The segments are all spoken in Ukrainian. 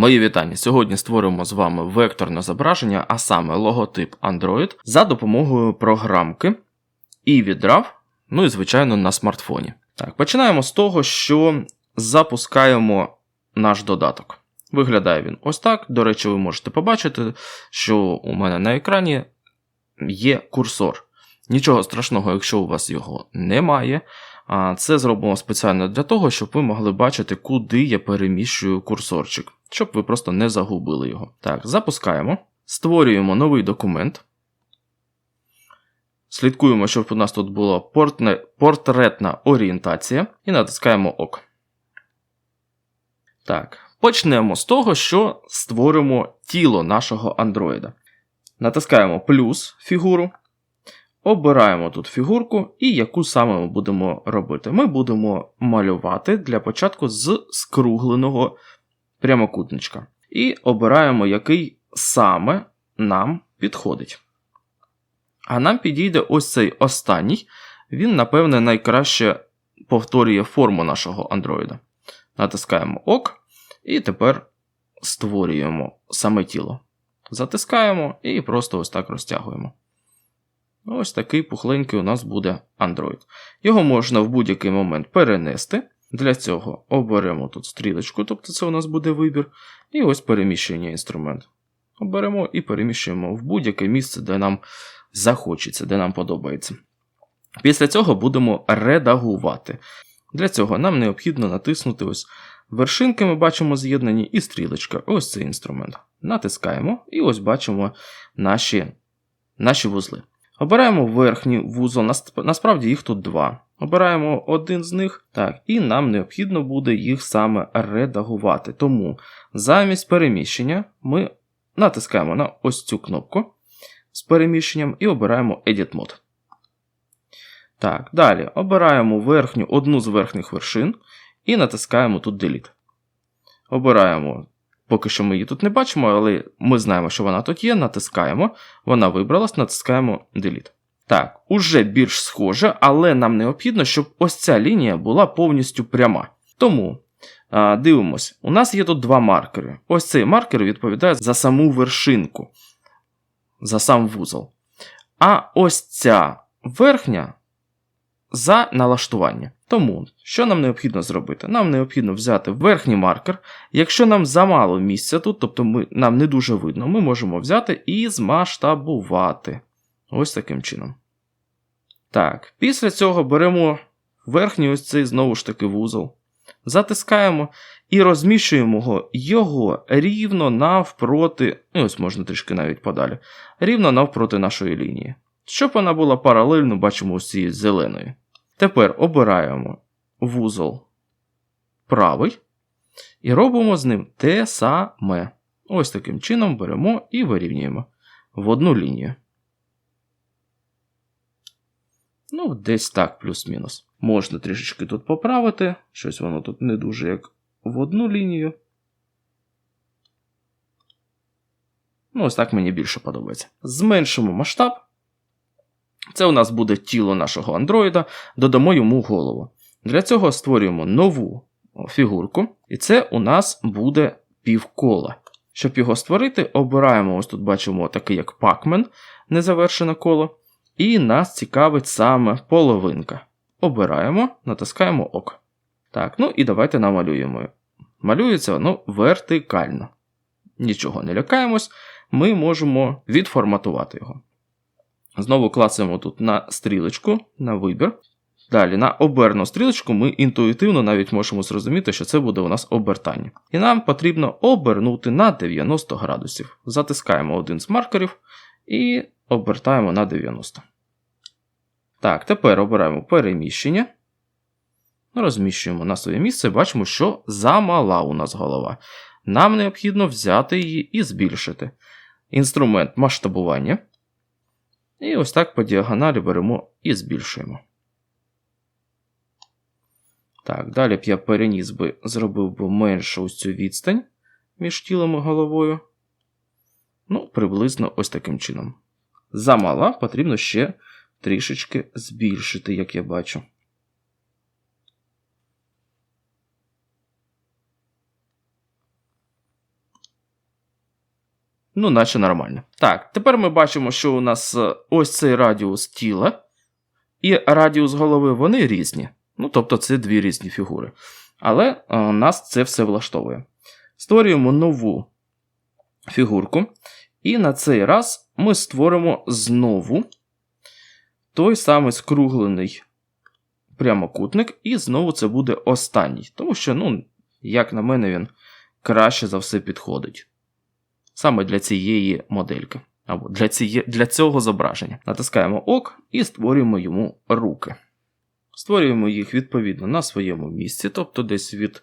Мої вітання. Сьогодні створимо з вами векторне зображення, а саме логотип Android за допомогою програмки і відрав, ну і звичайно на смартфоні. Так, починаємо з того, що запускаємо наш додаток. Виглядає він ось так. До речі, ви можете побачити, що у мене на екрані є курсор. Нічого страшного, якщо у вас його немає. А Це зробимо спеціально для того, щоб ви могли бачити, куди я переміщую курсорчик, щоб ви просто не загубили його. Так, запускаємо, створюємо новий документ. Слідкуємо, щоб у нас тут була портретна орієнтація, і натискаємо ОК. Так, почнемо з того, що створимо тіло нашого андроїда. Натискаємо плюс фігуру. Обираємо тут фігурку, і яку саме ми будемо робити. Ми будемо малювати для початку з скругленого прямокутничка. І обираємо, який саме нам підходить. А нам підійде ось цей останній. Він, напевне, найкраще повторює форму нашого андроїда. Натискаємо ОК, і тепер створюємо саме тіло. Затискаємо і просто ось так розтягуємо. Ось такий пухленький у нас буде Android. Його можна в будь-який момент перенести. Для цього оберемо тут стрілочку, тобто це у нас буде вибір. І ось переміщення інструмент. Оберемо і переміщуємо в будь-яке місце, де нам захочеться, де нам подобається. Після цього будемо редагувати. Для цього нам необхідно натиснути ось вершинки, ми бачимо з'єднані, і стрілочка. Ось цей інструмент. Натискаємо і ось бачимо наші, наші вузли. Обираємо верхній вузол, насправді їх тут два. Обираємо один з них, так, і нам необхідно буде їх саме редагувати. Тому замість переміщення ми натискаємо на ось цю кнопку з переміщенням і обираємо Edit Mode. Так, далі обираємо верхню, одну з верхніх вершин і натискаємо тут Delete. Обираємо Поки що ми її тут не бачимо, але ми знаємо, що вона тут є, натискаємо, вона вибралась, натискаємо Delete. Так, уже більш схоже, але нам необхідно, щоб ось ця лінія була повністю пряма. Тому а, дивимось, у нас є тут два маркери. Ось цей маркер відповідає за саму вершинку, за сам вузол. А ось ця верхня за налаштування. Тому, що нам необхідно зробити? Нам необхідно взяти верхній маркер. Якщо нам замало місця тут, тобто ми, нам не дуже видно, ми можемо взяти і змасштабувати. Ось таким чином. Так, після цього беремо верхній ось цей знову ж таки вузол. Затискаємо і розміщуємо його рівно навпроти, ось можна трішки навіть подалі, рівно навпроти нашої лінії. Щоб вона була паралельно, бачимо ось цією зеленою. Тепер обираємо вузол правий і робимо з ним те саме. Ось таким чином беремо і вирівнюємо в одну лінію. Ну, десь так, плюс-мінус. Можна трішечки тут поправити. Щось воно тут не дуже як в одну лінію. Ну, ось так мені більше подобається. Зменшимо масштаб. Це у нас буде тіло нашого андроїда, додамо йому голову. Для цього створюємо нову фігурку, і це у нас буде півкола. Щоб його створити, обираємо, ось тут бачимо такий як пакмен, незавершене коло. І нас цікавить саме половинка. Обираємо, натискаємо ОК. Так, ну і давайте намалюємо. Малюється воно вертикально. Нічого не лякаємось, ми можемо відформатувати його. Знову клацаємо тут на стрілочку, на вибір. Далі на оберну стрілочку ми інтуїтивно навіть можемо зрозуміти, що це буде у нас обертання. І нам потрібно обернути на 90 градусів. Затискаємо один з маркерів і обертаємо на 90. Так, тепер обираємо переміщення. Розміщуємо на своє місце, бачимо, що замала у нас голова. Нам необхідно взяти її і збільшити. Інструмент масштабування. І ось так по діагоналі беремо і збільшуємо. Так, далі б я переніс би, зробив би меншу ось цю відстань між тілом і головою. Ну, приблизно ось таким чином. Замала потрібно ще трішечки збільшити, як я бачу. Ну, наче нормально. Так, тепер ми бачимо, що у нас е, ось цей радіус тіла і радіус голови вони різні. Ну, тобто, це дві різні фігури. Але е, нас це все влаштовує. Створюємо нову фігурку. І на цей раз ми створимо знову той самий скруглений прямокутник, і знову це буде останній. Тому що, ну, як на мене, він краще за все підходить. Саме для цієї модельки. Або для, ціє... для цього зображення. Натискаємо ок і створюємо йому руки. Створюємо їх відповідно на своєму місці, тобто десь від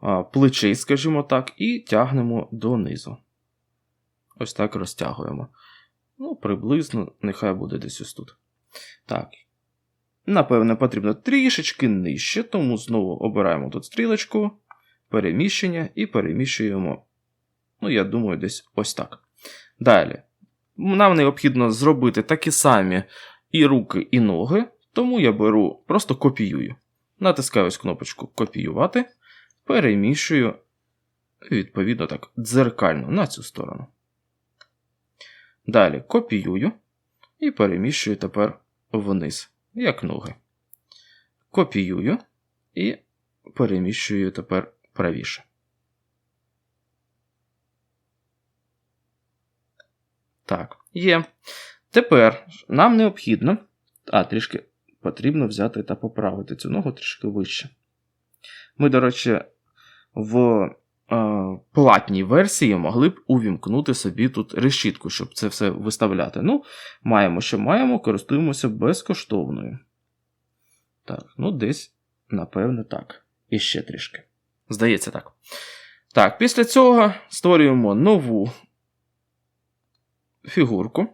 а, плечей, скажімо так, і тягнемо донизу. Ось так розтягуємо. Ну, приблизно, нехай буде десь ось тут. Так. Напевне, потрібно трішечки нижче, тому знову обираємо тут стрілочку, переміщення і переміщуємо. Ну, я думаю, десь ось так. Далі. Нам необхідно зробити такі самі і руки, і ноги, тому я беру, просто копіюю. Натискаю ось кнопочку Копіювати, переміщую, відповідно так, дзеркально на цю сторону. Далі копіюю і переміщую тепер вниз, як ноги. Копіюю і переміщую тепер правіше. Так, є. Тепер нам необхідно. А, трішки потрібно взяти та поправити цю ногу трішки вище. Ми, до речі, в е, платній версії могли б увімкнути собі тут решітку, щоб це все виставляти. Ну, маємо, що маємо, користуємося безкоштовною. Так, ну десь, напевне, так. І ще трішки. Здається, так. Так, після цього створюємо нову фігурку.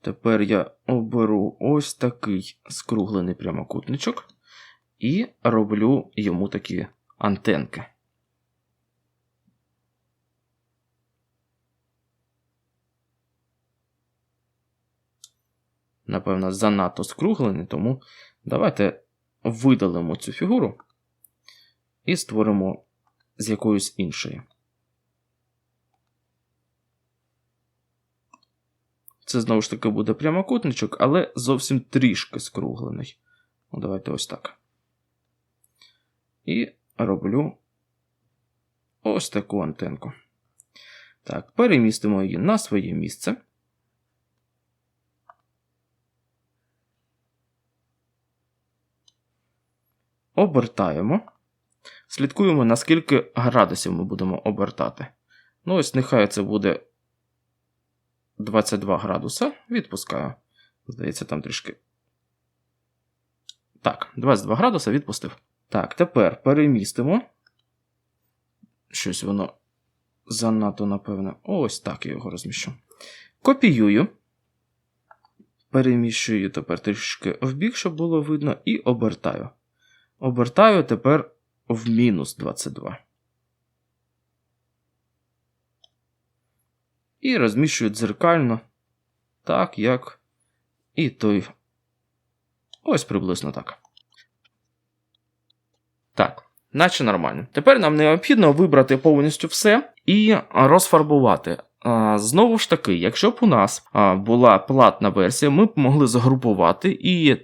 Тепер я оберу ось такий скруглений прямокутничок і роблю йому такі антенки. Напевно, занадто скруглений, тому давайте видалимо цю фігуру і створимо з якоюсь іншою. Це знову ж таки буде прямокутничок, але зовсім трішки скруглений. Ну, Давайте ось так. І роблю ось таку антенку. Так, перемістимо її на своє місце. Обертаємо. Слідкуємо, наскільки градусів ми будемо обертати. Ну, ось нехай це буде 22 градуса. Відпускаю. Здається, там трішки. Так, 22 градуса відпустив. Так, тепер перемістимо. Щось воно занадто, напевне. Ось так я його розміщу. Копіюю. Переміщую тепер трішки вбік, щоб було видно, і обертаю. Обертаю тепер в мінус 22. І розміщую дзеркально, так, як і той. Ось приблизно так. Так, наче нормально. Тепер нам необхідно вибрати повністю все і розфарбувати. Знову ж таки, якщо б у нас була платна версія, ми б могли загрупувати, і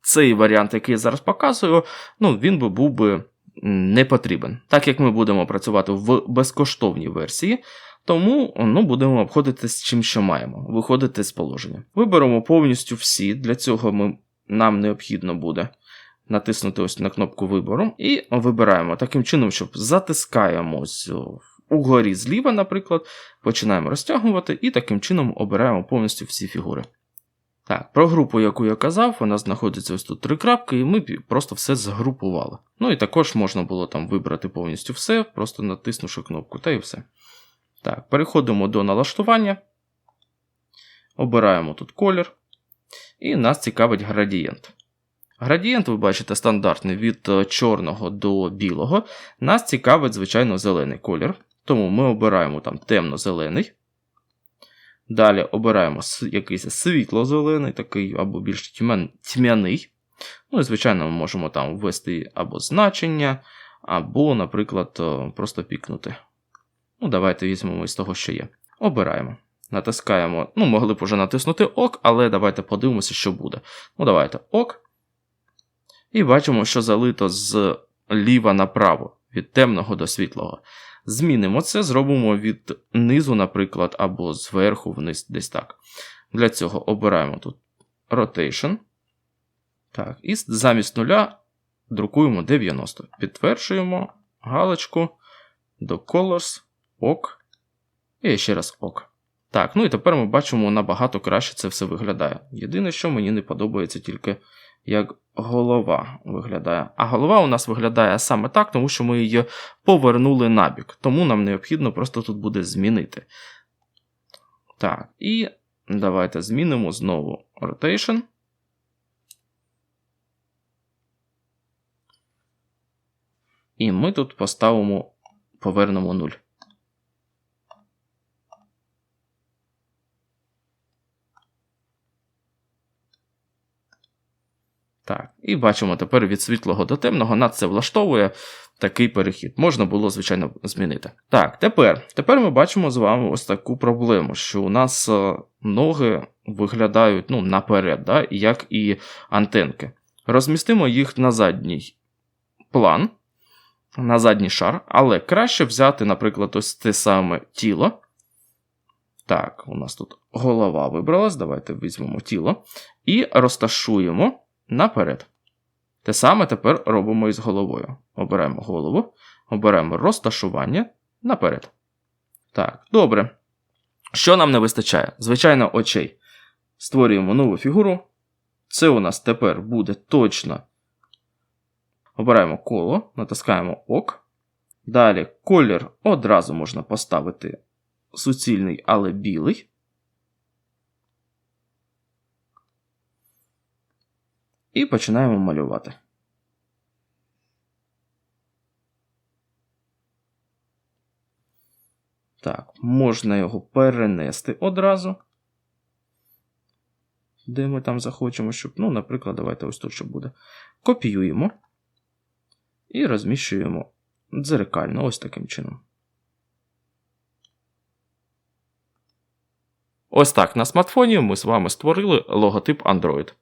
цей варіант, який я зараз показую, ну, він би був би не потрібен. Так як ми будемо працювати в безкоштовній версії, тому ну, будемо обходити з чим, що маємо, виходити з положення. Виберемо повністю всі, для цього ми, нам необхідно буде натиснути ось на кнопку вибору і вибираємо таким чином, щоб затискаємо угорі зліва, наприклад, починаємо розтягувати і таким чином обираємо повністю всі фігури. Так, про групу, яку я казав, вона знаходиться ось тут три крапки, і ми просто все згрупували. Ну і також можна було там вибрати повністю все, просто натиснувши кнопку, та і все. Так, переходимо до налаштування. Обираємо тут колір. І нас цікавить градієнт. Градієнт, ви бачите, стандартний від е, чорного до білого. Нас цікавить, звичайно, зелений колір. Тому ми обираємо там темно-зелений. Далі обираємо якийсь світло-зелений, такий або більш тьмяний. Ну і, звичайно, ми можемо там ввести або значення, або, наприклад, е, просто пікнути Ну, давайте візьмемо із того, що є. Обираємо. Натискаємо. Ну, могли б уже натиснути ок, але давайте подивимося, що буде. Ну, давайте ок. І бачимо, що залито з ліва направо, від темного до світлого. Змінимо це, зробимо від низу, наприклад, або зверху вниз, десь так. Для цього обираємо тут Rotation. Так, і замість нуля друкуємо 90. Підтверджуємо галочку до Colors, ок. І ще раз ок. Так, ну і тепер ми бачимо набагато краще це все виглядає. Єдине, що мені не подобається тільки як голова виглядає. А голова у нас виглядає саме так, тому що ми її повернули набік. Тому нам необхідно просто тут буде змінити. Так, і давайте змінимо знову rotation. І ми тут поставимо повернемо 0. Так, і бачимо тепер від світлого до темного нас це влаштовує такий перехід. Можна було, звичайно, змінити. Так, тепер тепер ми бачимо з вами ось таку проблему, що у нас е, ноги виглядають ну, наперед, да, як і антенки. Розмістимо їх на задній план, на задній шар, але краще взяти, наприклад, ось те саме тіло. Так, у нас тут голова вибралась. Давайте візьмемо тіло і розташуємо наперед. Те саме тепер робимо із головою. Оберемо голову, оберемо розташування наперед. Так, добре. Що нам не вистачає? Звичайно, очей. Створюємо нову фігуру. Це у нас тепер буде точно. Обираємо коло, натискаємо ОК. Далі колір одразу можна поставити суцільний, але білий. І починаємо малювати. Так, можна його перенести одразу. Де ми там захочемо, щоб. Ну, наприклад, давайте ось тут що буде. Копіюємо і розміщуємо дзеркально ось таким чином. Ось так на смартфоні ми з вами створили логотип Android.